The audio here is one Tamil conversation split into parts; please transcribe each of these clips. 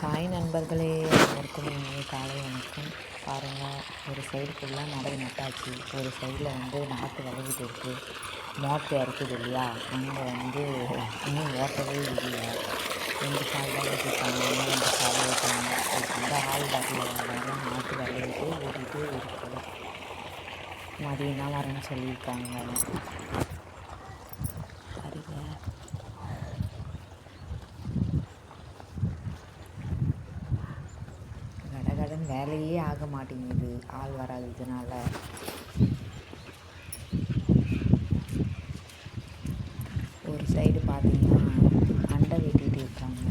ஹாய் நண்பர்களே எல்லாருக்கும் இனிய காலை வணக்கம். பாருங்கள் ஒரு சைடு ஃபுல்லாக நடவு நட்டாச்சு. ஒரு சைடில் வந்து நாற்று விளைவிட்டு இருக்குது மோட்ரு இறக்குது இல்லையா? அங்கே வந்து இன்னும் ஓட்டவே இல்லை. ரெண்டு சால் தான் ஓட்டிருக்காங்க ரெண்டு சாலை ஓட்டாங்க அதுக்கு ஆள் வரல. நாற்று விளைவிட்டு ஓட்டிகிட்டு இருக்குது மதியம் தான் வரேன்னு சொல்லியிருக்காங்க. வேலையே ஆக மாட்டேங்குது. ஆள் வராததுனால. ஒரு சைடு பார்த்தீங்கன்னா அண்டை வெட்டிகிட்டு இருக்காங்க.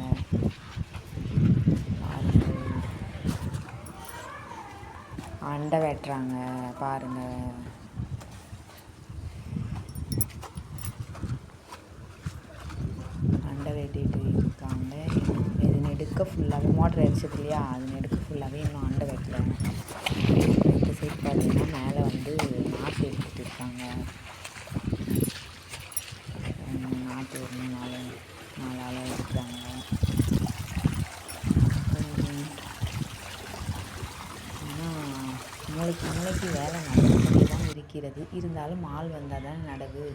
அண்டை வெட்டுறாங்க. பாருங்க. அண்டை வெட்டிட்டு இருக்காங்க. இது நெடுக்க ஃபுல்லாக மோட்டர் அடிச்சது இல்லையா? அது நெடுக்க ஃபுல்லாகவே இன்னும் அண்டை வைக்கல. இந்த சைடு பார்த்தீங்கன்னா மேலே வந்து நாற்று எடுத்துட்டு இருக்காங்க. நாற்று ஒரு நாலு நாலு ஆளாக எடுக்கிறாங்க. ஆனால் மூளைக்கு மூளைக்கு வேலை நடந்துகிட்டே தான் இருக்கிறது. இருந்தாலும் ஆள் வந்தால் தான் நடவு.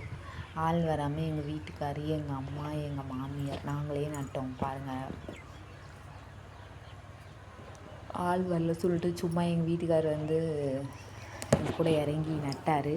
ஆள் வராமல் எங்கள் வீட்டுக்காரி எங்கள் அம்மா எங்கள் மாமியார் நாங்களே நட்டோம். பாருங்கள் ஆள் வரல சொல்லிட்டு சும்மா எங்கள் வீட்டுக்காரர் வந்து கூட இறங்கி நட்டார்.